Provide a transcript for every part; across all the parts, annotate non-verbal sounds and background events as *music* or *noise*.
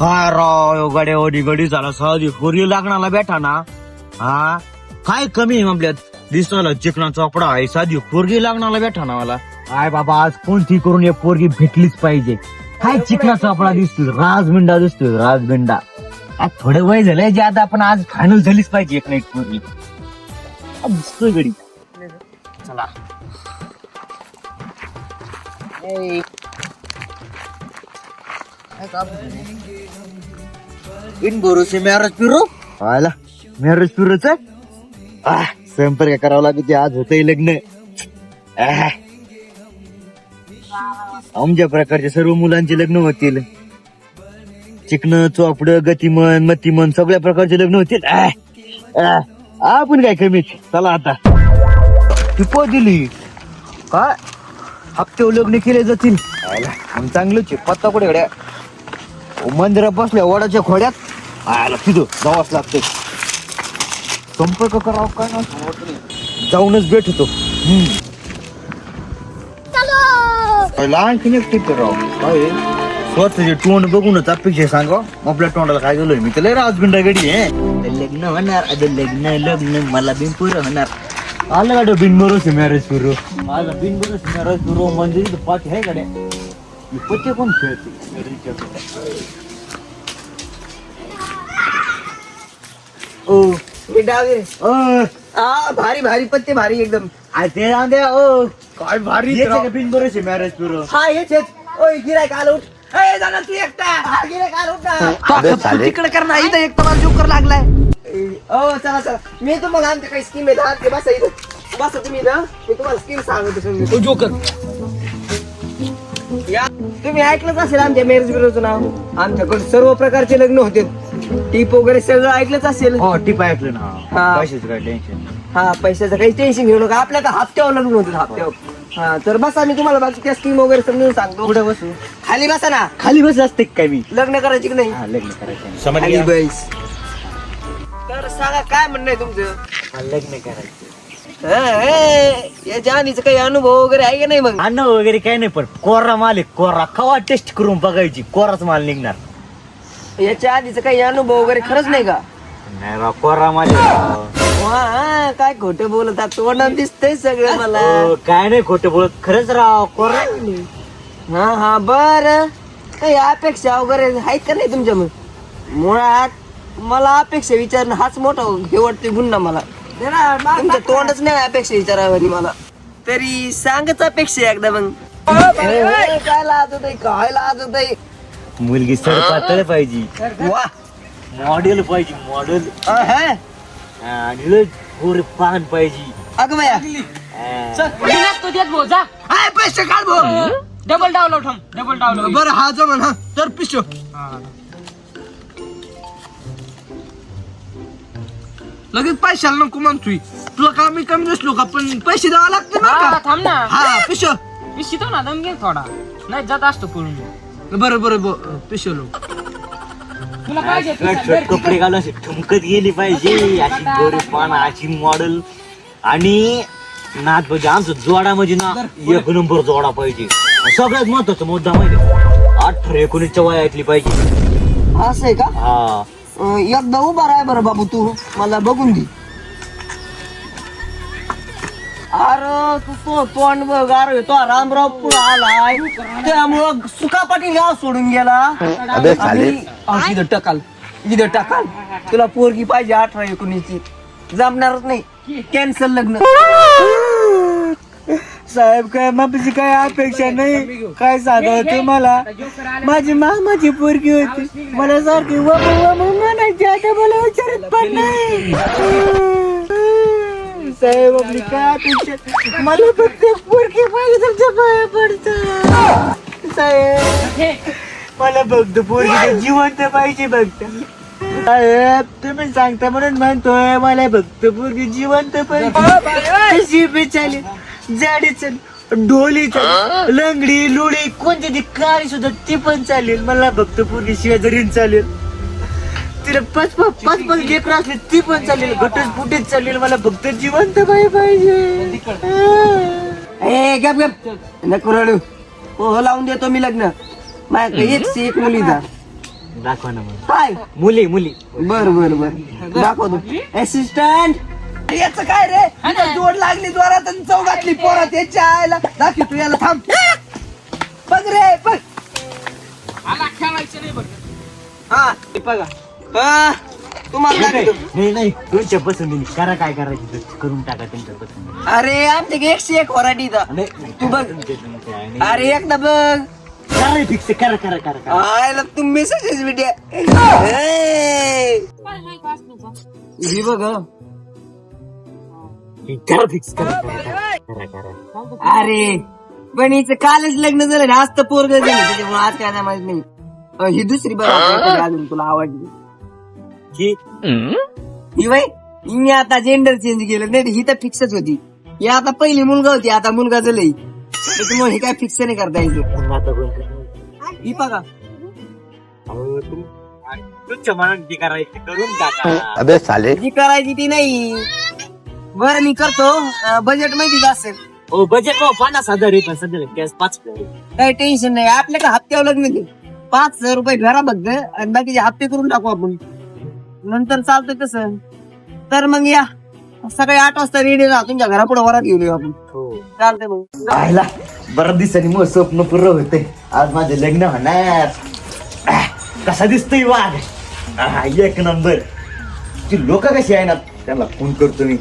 काय राव गड्या ओढी गडी झाला सहजी पोरगी लागणाला बेटा ना. हा? काय कमी आहे आपल्यात दिसला चिकना चोपडा आहे साधी पोरगी लागणाला बेटा ना मला. काय बाबा आज कोणती करून एक पोरगी भेटलीच पाहिजे. काय चिकना चोपडा दिसतोय? राजबिंडा दिसतोय राजबिंडा. आज थोडं वय झालंय जे आता आपण आज फायनल झालीच पाहिजे एक नाईट पोरगी. आज दिसतोय गडी. चला. इन भरोसे मॅरेज पिरो? आला मॅरेज पिरोच संपर्क करावा लागते आज होतंय लग्न. आह. आमच्या प्रकारच्या सर्व मुलांचे लग्न होतील. चिकन चोपड गतिमन मतिमन सगळ्या प्रकारचे लग्न होतील. आह. आह. आपण काय कमीच चला आता. टिपो दिली. काय? हप्ते लग्न केले जातील. आयला, मग चांगलंच आहे. पत्ता कुठे गड्या मंदिरात बसल्या वडाच्या खोड्यात. आयला तिथं जावंच लागते संपर्क करावा काय ना? जाऊनच भेट होतो लहान एकटी कराव. काय स्वतःचे तोंड बघूनच अपेक्षा सांगा. आपल्या तोंडाला काय गेलोय मी त्याला राजबिंडा गडी आहे. लग्न होणार आता लग्न लग्न. मला बिन पुरं होणार. आलं गाडो बिनबरोस मॅरेज सुरू माझा बिनबरोस मॅरेज सुरू म्हणजे पाठी आहे गाड्या पत्ते कोण खेळते. ओ मी डावे ओ आ भारी भारी पत्ते भारी एकदम. आ, ते राहून द्या ओ काय भारी येते का बिनबरोस मॅरेज सुरू हा हेच हेच ओय गिरायक आलो उठ. ए जाणार तू एकटा. हा, गिरायक आलो उठ अबे, ना चालेल. तिकडे कर ना इथं एक तर जोकर लागलाय. ओ चला चला. मी तर मग आमच्या काही स्कीम आहेत ते बसा इथं. बसा तुम्ही इथं मी तुम्हाला स्कीम सांगतो समजून. जोकर. या तुम्ही ऐकलंच असेल आमच्या मॅरेज ब्युरोचं नाव. आमच्याकडे सर्व प्रकारचे लग्न होते. टीप वगैरे सगळं ऐकलंच असेल. हो टिप ऐकलं ना. हा. पैशाचं काय टेन्शन हा पैशाचं काही टेन्शन घेऊ नका. आपल्या तर हप्त्यावर लग्न होतं हप्त्यावर. हा तर बसा मी तुम्हाला बाकी त्या स्कीम वगैरे समजून सांगतो. कुठे बसू? खाली बसा ना. खाली बस असते काय मी? लग्न करायची की नाही? हा लग्न करायचं खाली बैस. तर सांगा काय म्हणणं आहे तुमचं? हा, लग्न करायचं या जानीचं काही अनुभव वगैरे आहे का नाही मग? अन्न वगैरे काय नाही पण कोरा माल आहे. कोरा कवा टेस्ट करून बघायची? कोराच माल निघणार. याच्या आधीचं काही अनुभव वगैरे खरंच नाही का? नाही राव कोरा माल आहे राव. वा, काय खोटं बोलतात तोंडात दिसतंय सगळं मला. काय नाही खोटं बोलत. खरंच राव कोरा हा हा बर. काही अपेक्षा वगैरे आहेत का नाही तुमच्या मग? मुळात मला अपेक्षा विचारणं हाच मोठा हे वाटते गुन्हा मला. तुमचं तोंडच नाही अपेक्षा विचारावं मला. तरी सांगच अपेक्षा एकदा मग. काय लाज होत काय लाज होत मुलगी सर पातळ पाहिजे वा. मॉडेल पाहिजे मॉडेल. अहं. आणि लय गोरे पान पाहिजे. अगं बाया. हा. तो देत भाऊ जा हाय पैसे काढ भाऊ. डबल डावलो ठम डबल डावलो बरं हा जमन हा. तर पिशो लगेच पैशाला नको म्हणतोय. तुला का मी कमी दिसलो का? पण पैसे द्यावा लागते ना हा थांब ना. हा पिशो मी शितो ना दम घे थोडा. नाही जात असतो पळून बरं बरं पिशो लो. तुला पाहिजे शर्ट शर्ट कपडे घालून अशी ठुमकत गेली पाहिजे. अशी गोरी पान अशी मॉडेल आणि नाथ पाहिजे आमचं जोडा म्हणजे ना एक नंबर जोडा पाहिजे. सगळ्यात महत्त्वाचा मुद्दा माहिती अठरा एकोणीसच्या वयातली पाहिजे. असं आहे का? हा. एकदा उभा राह बरं बाबू तू. मला बघून दे. अरे तू तो तोंड बघ. अरे तो रामराव पुढे आलाय. त्यामुळं सुका पाटील गाव सोडून गेला. आणि अहो, इथं टकाल. इथं टकाल. तुला पोरगी पाहिजे अठरा एकोणीसची. जमणारच नाही. कॅन्सल लग्न. साहेब काय माझी काय अपेक्षा नाही? काय सांगा तुम्हाला? माझी मामाची पोरगी होती. मला सारखी वमू वमू म्हणायची आता मला विचारत पण नाही. साहेब आपली काय अपेक्षा? मला फक्त पोरगी पाहिजे तुमच्या पाया पडत. साहेब मला फक्त पोरगी जिवंत पाहिजे फक्त. साहेब तुम्ही सांगता म्हणून म्हणतोय मला फक्त पोरगी जिवंत पाहिजे. कशी बी चालेल जाडी चालेल ढोली चालेल लंगडी लुडी कोणती ती काळी सुद्धा ती पण चालेल. मला फक्त पोरगी शेजारीन चालेल. तिला पाच पाच पाच पाच लेकरं असले ती पण चालेल. गटच फुटेच चालेल. मला फक्त जिवंत बाई पाहिजे. ए गप गप. नको रडू. हो हो लावून देतो मी लग्न. माझ्याकडे एक से एक मुली दा दाखवा ना काय? मुली मुली. बर बर बर. दाखवतो. असिस्टंट याच काय रे? इथं जोड लागली जोरात आणि चौघातली पोरात. याच्या आयला दाखव तू याला थांब. बघ रे बघ. आला खेळायचं नाही बघ हा. हे बघा. हा. तुम्हाला दाखवतो. नाही नाही तुमच्या पसंतीने करा काय करायचं ते. करून टाका तुमच्या पसंतीने. अरे आमच्या एकशे एक वराठी इथं. नाही, नाही, तू बघ. तुमच्या- तुमच्या आहे. नाही. अरे एकदा बघ. करा फिक्स करा करा करा करा. आयला तू ही बघ हं. करा फिक्स करा अरे पण हिचं कालच लग्न झालं ना आज तर पोरग झालं त्याच्यामुळे आज काय नाही माहीत नाही. अं, ही दुसरी अजून तुला आवडली. ही ही बाई हिने आता जेंडर चेंज केलं नाही ही तर फिक्सच होती. ही आता पहिली मुलगा होती आता मुलगा झालंय. त्याच्यामुळे हे काय फिक्स नाही करता यायचं पुन्हा आता कोण करणार? ही बघा. अहो, तुम- आणि तुमच्या मनात जे करायचं ते करून टाका अबे साले. जी करायची ती नाही. बरं मी करतो. बजेट माहिती असेल. हो बजेट पन्नास हजार आहे पण सध्या कॅश पाच हजार आहे. काही टेन्शन नाही. आपल्या का हप्त्यावर लग्न पाच हजार रुपये घरा बघ आणि बाकीचे हप्ते करून टाकू आपण. नंतर चालतं कसं तर मग या. सकाळी आठ वाजता रेडी राहा. तुमच्या घरापुढे वरात घेऊन येऊ आपण. हो. चालतंय मग. पाहिला बऱ्याच दिवसांनी मग स्वप्न पूर्ण होते आज माझं लग्न होणार. आह, कसा दिसतोय वाघ? आह, एक नंबर. ती लोक कशी आहे ना त्यांना फोन करतो मी.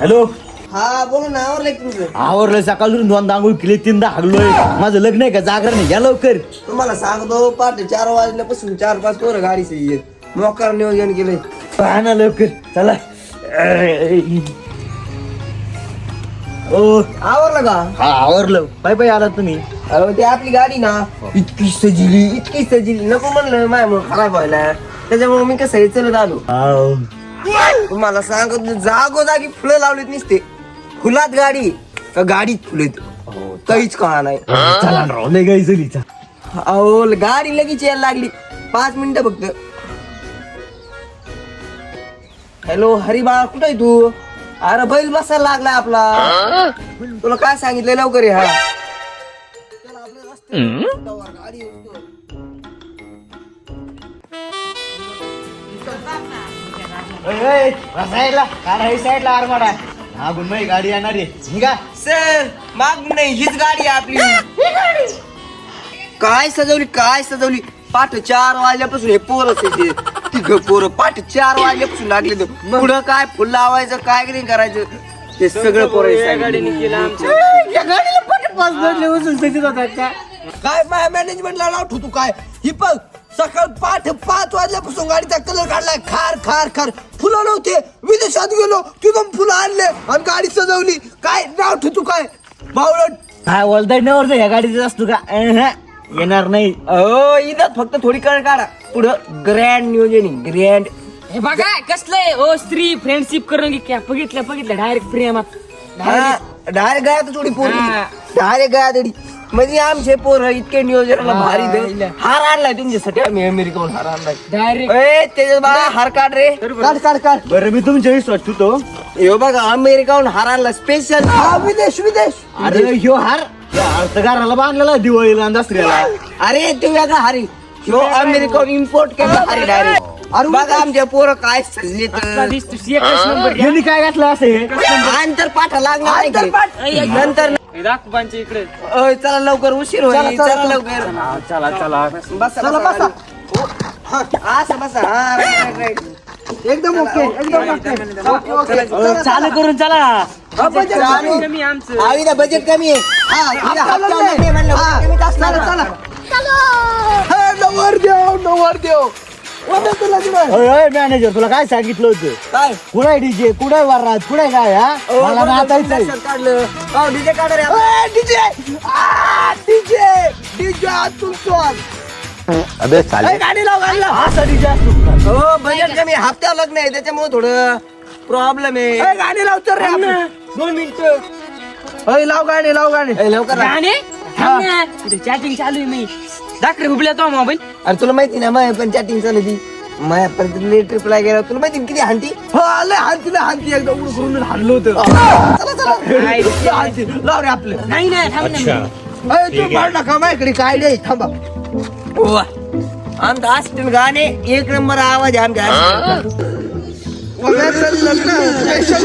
हॅलो? हा बोला ना आवरलंय का तुमचं? आवरलं सकाळून दोन केली तीनदा हागलोय. माझं लग्न आहे का? जागरण आहे या लवकर. तुम्हाला सांगतो पहाटे चार वाजल्यापासून चार पाच पोरं गाडीचे येत मोकार नियोजन केलंय. पहा ना लवकर. चला. ओ. आवरलं का? हा आवरलं. बाय बाय आला तुम्ही. अरे ते आपली गाडी ना. इतकी सजिली. इतकी सजिली. नको म्हणलं माझ्यामुळे खराब व्हायला. त्याच्यामुळे मी कसं हे चलत आलो. आव. तुम्हाला सांगत जागोजागी फुलं लावलीत नसते. फुलात गाडी का गाडीत फुलेत काहीच कळा नाही. चला ना राव, लय गाई झाली चा. अहो गाडी लगेच यायला लागली. पाच मिनिटं फक्त. हॅलो हरी बाळा कुठे तू? अरे बैल बसायला लागलाय आपला. तुला काय सांगितलं लवकर ये हा. चला, आपल्या रस्त्यावर गाडी येऊ दे. साईडला आरमाडा. हा गाडी येणार. आहे निघा. सर माग नाही हीच गाडी आहे आपली. *laughs* काय सजवली काय सजवली? पाठ चार वाजल्यापासून हे पोरच येते तिघ पोरं पाठ चार वाजल्यापासून लागले तर पुढं काय फुल लावायचं काय नाही करायचं? ते सगळं पोरं गाडीने केलं काय माझ्या मॅनेजमेंटला लाव तू काय? ही बघ सकाळ पाठ पाच वाजल्यापासून गाडीचा कलर काढलाय खार खार खार. फुलं नव्हते. विदेशात गेलो तिथून फुलं आणले आणि गाडी सजवली. काय नाव ठेवतो काय? बावळट. काय बोलताय? नवर या गाडीचं असतो का? अहं, येणार नाही. अहो इथं फक्त थोडी कळ काढा. पुढं ग्रँड नियोजन ग्रँड हे बघा कसलंय ओ स्त्री फ्रेंडशिप करून घे. क्या? बघितलं बघितलं. डायरेक्ट प्रेमात. डायरेक्ट गया थोडी पोरी हा. डायरेक्ट गया तरी म्हणजे आमचे पोर इतके नियोजनाला भारी दे. हार आणलाय तुमच्यासाठी आम्ही अमेरिकेहून हार आणलाय. डायरेक्ट ए त्याच्यात बाळा हार काढ रे. काढ काढ काढ. बरं मी तुमच्या विश्वास ठेवतो हे बघा अमेरिकाहून हार आणला स्पेशल हा विदेश विदेश. अरे ह्यो हार. या अर्थकाराला बांधलेला दिवाळीला आणि दसऱ्याला. अरे ते वेगळा हारी. ह्यो अमेरिकाहून इम्पोर्ट केला हारी डायरेक्ट अरे बघा आमच्या पोरं काय सजले तर दिसतो एकच नंबर यांनी काय घातलं असं आंतर पाठा लागणार नाही की. नंतर दाखवांच्या इकडे. ओय, चला लवकर उशीर होईल. चला लवकर. चला चला. बसा चला बसा. असं बसा. हा राईट राईट राईट एकदम ओके एकदम ओके. ओके ओके चालू करून चला. बजेट कमी. कमी आमचं. आवी ना बजेट कमी आहे. हा इथं हप्ता नाही म्हणलं, कमीच असणार. हा, नवर देव नवर देव. मॅनेजर तुला काय सांगितलं होतं? काय? कुठे डीजे कुठे वरात कुठे काय हा? मला लक्षात काढलं. हो डीजे काढ रे डीजे डीजे डीजे चौहान. अबे साले गाडी लाव गाडी लाव. असा डीजे असतो? हो बजेट कमी हप्त्यावर लग्न आहे त्याच्यामुळे थोडं प्रॉब्लेम आहे. गाडी लावतो रे दोन मिनिट. लाव गाडी लाव गाडी. लवकर लाव. गाणे? चॅटिंग चालू आहे मी. दाखरे हुबल्या तो मोबाईल अरे तुला माहिती ना माझ्या पण चॅटिंग चालू होती. माझ्या पण ट्रिपला गेला तुला माहिती ना किती हांती हो आले हांती लय हांती एकदा उडून करून हाणलं होतं. चला चला. लाव रे आपलं. नाही नाही थांब ना. अरे, तू पाड नका माझ्याकडे काय नाही. थांबा. वा आमचं असतील गाणे एक नंबर आवाज आहे आमच्या हॉस्टेलचा. वगैरे लग्न special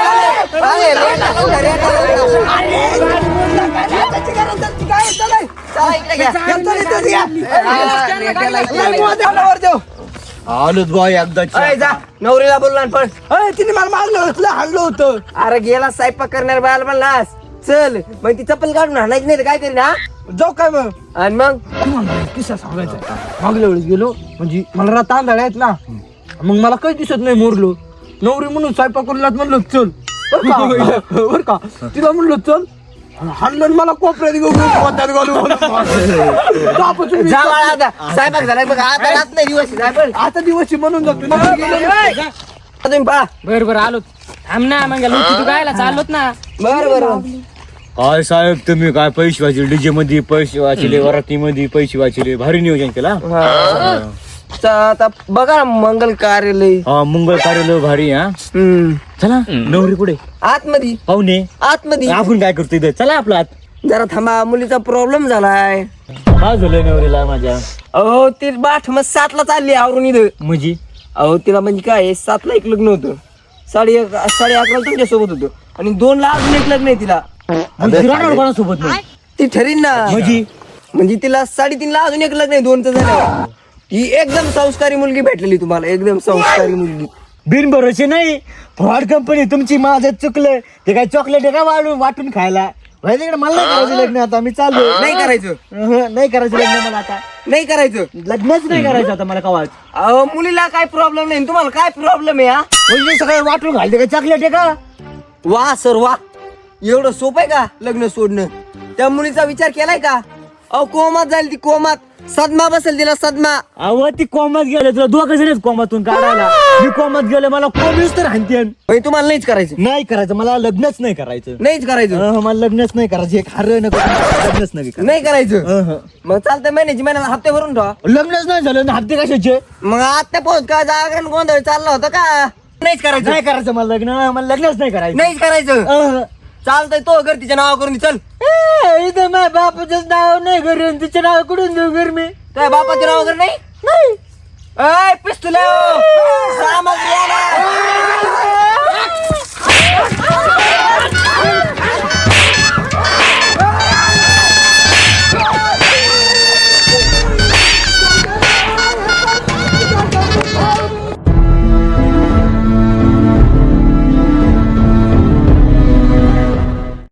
आलोच बॉय एकदा नवरीला बोलला पण. तिने मला मारलं होतं हाणलं होतं. अरे गेला स्वयंपाक करणार बायला म्हणलास. चल मग ती चप्पल काढून हाणायची नाही तर काय करीन हा? जाऊ काय मग? आणि मग? तुम्हाला किस्सा सांगायचा मागल्या वेळेस गेलो म्हणजे मला रात तांदळ आहेत ना. मग मला काही दिसत नाही मोरलो. नवरी म्हणून स्वयंपाक करूला म्हणलं चल. बरं का? बरं का? तिला म्हणलं चल. हाणलं मला कोपऱ्यात घेऊन पोत्यात घालून जा बाळा आता स्वयंपाक झालाय. बघ आता रात नाही दिवस आहे. जा पण. आता दिवशी म्हणून जातो. ना. तुम्ही पळा. बर बर आलो. थांब ना मग तू गायला चाललोत ना. बर बर. काय साहेब तुम्ही काय पैसे वाचले डीजे मध्ये पैसे वाचले वराती मध्ये पैसे वाचले भारी नियोजन केला आता बघा ना, मंगल कार्यालय. हा मंगळ कार्यालय भारी हा? हम्म. चला नवरी कुठे? आतमध्ये. पाहुणे. आतमध्ये. आपण काय करतो इथं? चला आपला आत. जरा थांबा मुलीचा प्रॉब्लेम झालाय. काय झालं नवरीला माझ्या? अहो ती बाठ मग सातला चालली आवरून इथं. म्हणजे? अहो तिला म्हणजे काय आहे, सातला एक लग्न होतं. साडे एक साडे अकराला तुमच्यासोबत होतं. आणि दोन ला अजून एक लग्न आहे तिला. म्हणजे राहणार कोणासोबत नाही ती ठरीन ना. म्हणजे? म्हणजे तिला साडेतीन ला अजून एक लग्न आहे दोनचं झालं. ही एकदम संस्कारी मुलगी भेटलेली तुम्हाला. एकदम संस्कारी मुलगी. बिनभरोसे नाही. फ्रॉड कंपनी तुमची माझं चुकलं. ते काय चॉकलेट आहे का वाढून वाटून खायला? माहिती का मला नाही करायचं लग्न आता मी चालू नाही करायचं. अहं, नाही करायचं लग्न मला आता. नाही करायचं. लग्नच नाही करायचं आता मला कवाच. अहो मुलीला काय प्रॉब्लेम नाही. तुम्हाला काय प्रॉब्लेम आहे हा? म्हणजे सगळं वाटून घालते का चॉकलेट आहे का? वा सर वा. एवढं सोपं आहे का लग्न सोडणं? त्या मुलीचा विचार केलाय का? अहो कोमात जाईल ती कोमात. सदमा बसेल तिला सदमा. अहो ती कोमात गेले तुला दोघं जण कोमातून काढायला. मी कोमात गेले मला कोणीच तर म्हणजे तुम्हाला नाहीच करायचं. नाही करायचं मला लग्नच नाही करायचं. नाहीच करायचं. अहं, मला लग्नच नाही करायचं एक हार नको लग्नच नाही करायचं. नाही करायचं. अहं. मग चालतंय महिन्याची महिन्याला हप्ते भरून ठेवा. लग्नच नाही झालं ना हप्ते कशाचे? मग आता पोहोच का जागा गोंधळ चालला होता का? नाहीच करायचं. नाही करायचं मला लग्न मला लग्नच नाही करायचं. नाहीच करायचं. अहं. चालतंय तो घर तिच्या नाव करून दे, चल. ए, इथं माझ्या बापाचंच नाव नाही घर तिचं नाव कुठून देऊ घर मी. तुझ्या बापाचे नाव वगैरे नाही? नाही. अय पिस्तुल सामग्री.